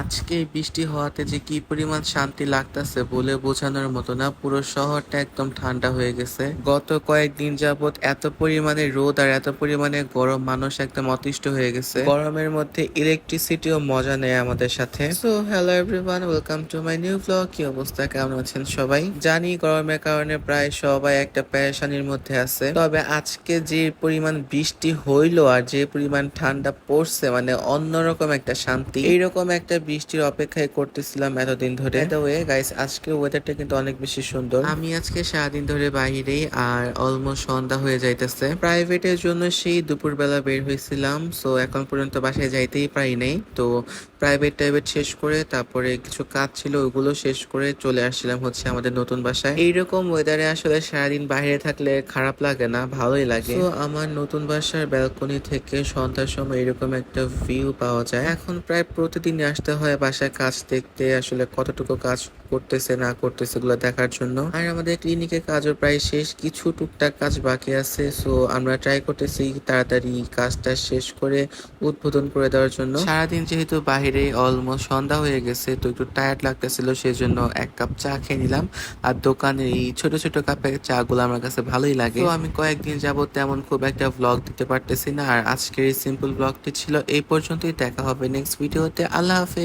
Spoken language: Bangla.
আজকে বৃষ্টি হওয়াতে যে কি পরিমাণ শান্তি লাগতেছে বলে বোঝানোর মতো না, পুরো শহরটা একদম ঠান্ডা হয়ে গেছে। গত কয়েকদিন যাবত এত পরিমাণে রোদ আর এত পরিমাণে গরম মানুষ একদম অতিষ্ঠ হয়ে গেছে। গরমের মধ্যে ইলেকট্রিসিটিও মজা নেয় আমাদের সাথে। So hello everyone welcome to my new blog কি অবস্থা? কেমন আছেন সবাই? জানি গরমের কারণে প্রায় সবাই একটা পেরেশানির মধ্যে আছে। তবে আজকে যে পরিমাণ বৃষ্টি হইল আর যে পরিমাণ ঠান্ডা পড়ছে মানে অন্যরকম একটা শান্তি। এইরকম একটা বৃষ্টির অপেক্ষায় করতেছিলাম এতদিন ধরে। ওয়ে গাইস আজকে ওয়েদারটা কিন্তু অনেক বেশি সুন্দর। আমি আজকে সারাদিন ধরে বাইরেই আর অলমোস্ট সন্ধ্যা হয়ে যাইতেছে। প্রাইভেটের জন্য সেই দুপুরবেলা বের হয়েছিলাম সো এখন পর্যন্ত বাসায় যাইতেই পারি নাই। তো প্রাইভেট টাইভেট শেষ করে তারপরে কিছু কাজ ছিল ওগুলো শেষ করে চলে আসছিলাম হচ্ছে আমাদের নতুন বাসায়। এইরকম ওয়েদারে আসলে সারাদিন বাইরে থাকলে খারাপ লাগে না ভালোই লাগে। তো আমার নতুন বাসার ব্যালকনি থেকে সন্ধ্যার সময় এরকম একটা ভিউ পাওয়া যায়। এখন প্রায় প্রতিদিনই আসতে হয় বাসায় কাজ দেখতে, আসলে কতটুকু কাজ করতেছে, না করতেছে এগুলো দেখার জন্য। আর আমাদের ক্লিনিকে কাজও প্রায় শেষ, কিছু টুকটাক কাজ বাকি আছে সো আমরা ট্রাই করতেছি তাড়াতাড়ি কাজটা শেষ করে উদ্বোধন করে দেওয়ার জন্য। সারাদিন যেহেতু বাইরে অলমোস্ট সন্ধ্যা হয়ে গেছে, তো একটু টায়ার্ড লাগতেছিল সেই জন্য এক কাপ চা খেয়ে নিলাম। আর দোকানের এই ছোট ছোট কাপের চা গুলো আমার কাছে ভালোই লাগে। তো আমি কয়েকদিন যাবত তেমন খুব একটা ব্লগ দিতে পারতেছি না। আর আজকের এই সিম্পল ব্লগটি ছিল এই পর্যন্তই, দেখা হবে নেক্সট ভিডিওতে আল্লাহ হাফেজ।